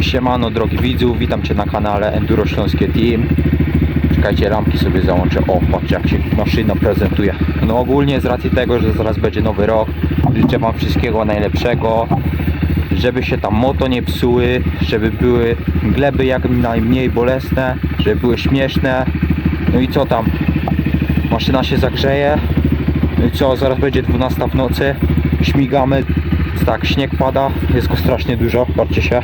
Siemano drogi widzów, witam Cię na kanale Enduro Śląskie Team. Czekajcie, lampki sobie załączę, o patrz jak się maszyna prezentuje. No ogólnie z racji tego, że zaraz będzie nowy rok Życzę Wam wszystkiego najlepszego Żeby się tam moto nie psuły Żeby były gleby jak najmniej bolesne Żeby były śmieszne. No i co tam? Maszyna się zagrzeje. No i co, zaraz będzie 12 w nocy. Śmigamy. Tak, śnieg pada, jest go strasznie dużo, patrzcie się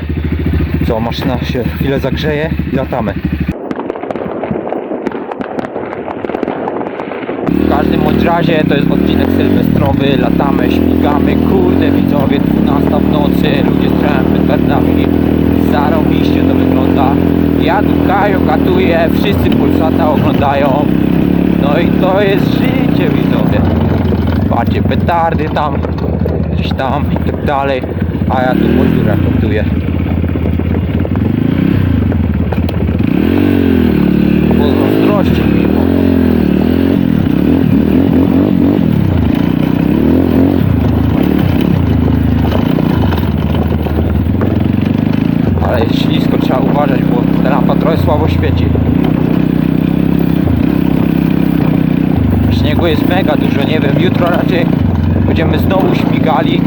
co, maszyna się chwilę zagrzeje i latamy. W każdym bądź razie to jest odcinek sylwestrowy, latamy, śmigamy, kurde widzowie, 12 w nocy, ludzie strzelają petardami, zarobiście to wygląda. Ja dukają, katuję, wszyscy pulsata oglądają, no i to jest życie widzowie. Patrzcie, petardy tam, gdzieś tam i tak dalej, a ja tu mundurę katuję. Ale jest ślisko, trzeba uważać, bo ta lampa trochę słabo świeci. Śniegu jest mega dużo, nie wiem, jutro raczej będziemy znowu śmigali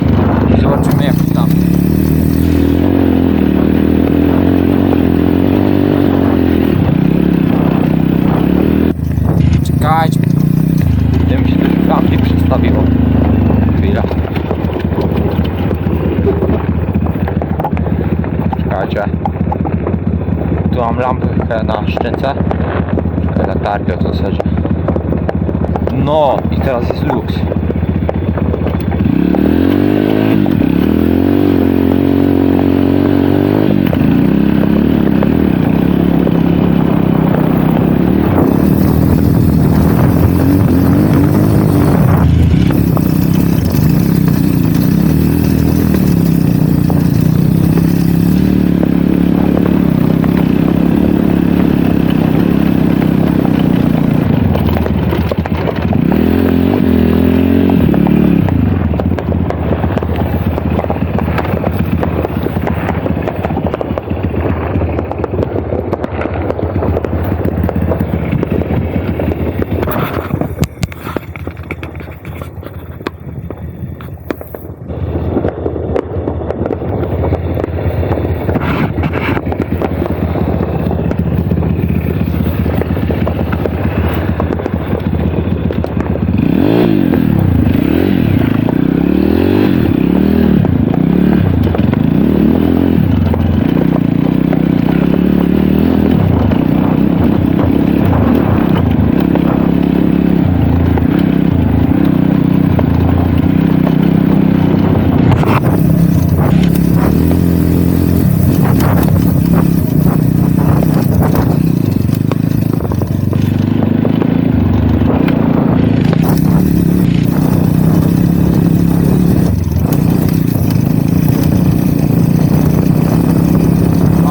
i zobaczymy jak to tam. Czekajcie. Kurde, mi się też przestawiło. Chwila. Tu mam lampę na szczęce. Latarkę w zasadzie. No i teraz jest luks.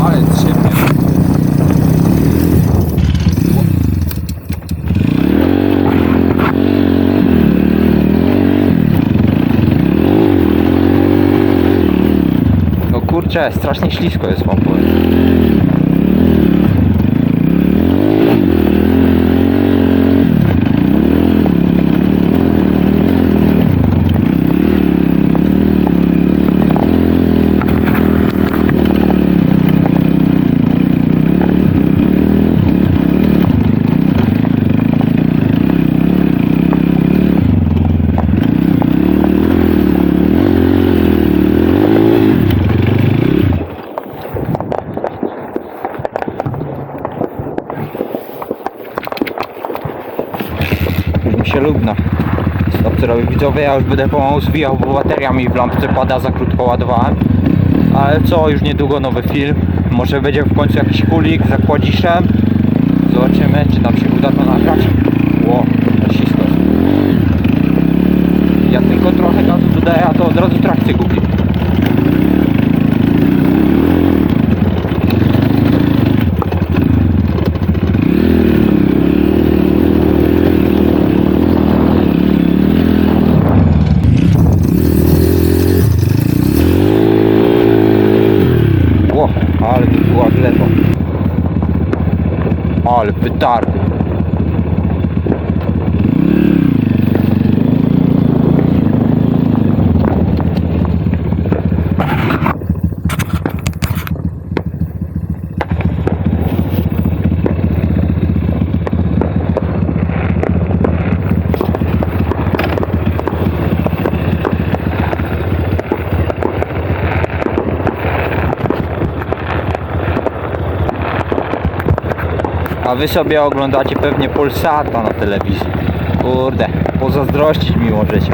Ale trzymie. No strasznie ślisko jest powiem. Dobrze robię widzowie, ja już będę pomału zwijał, bo bateria mi w lampce pada, za krótko ładowałem. Ale co, już niedługo nowy film. Może będzie w końcu jakiś kulik z zakładziszem. Zobaczymy, czy nam się uda to nagrać. Ło, jest. Ja tylko trochę gazu dodaję, a to od razu trakcję gubi. Ale wytarty. A wy sobie oglądacie pewnie Polsata na telewizji. Kurde, pozazdrościć mi możecie.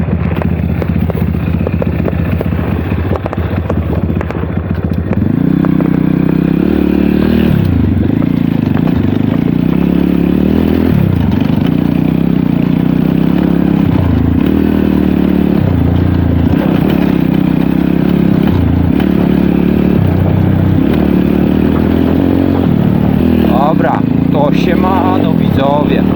Siemano widzowie.